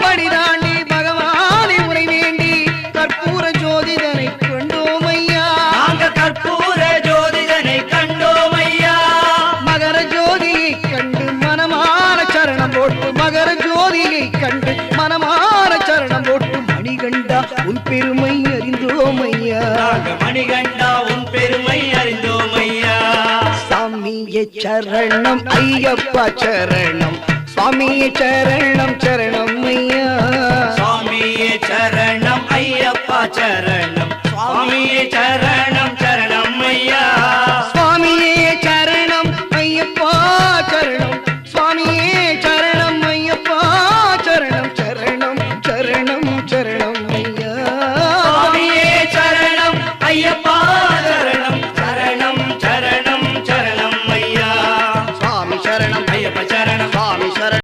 படி தாண்டி பகவானை உரை வேண்டி கற்பூர ஜோதிடனை கண்டோம் ஐயா கற்பூர ஜோதிடனை கண்டோம் ஐயா மகர ஜோதியை கண்டு மனமான சரணம் போட்டு மகர ஜோதியை கண்டு மனமான சரணம் போட்டு மணிகண்டா உன் பெருமை அறிந்தோம் ஐயா மணிகண்டா உன் பெருமை அறிந்தோம் சரணம் ஐயப்பா சரணம். சாமியே சரணம் சரணம் ஐயா. சாமியே சரணம் ஐயப்பா சரணம். சுவாமியே சரணம் சரணம். சாமி சரணம்.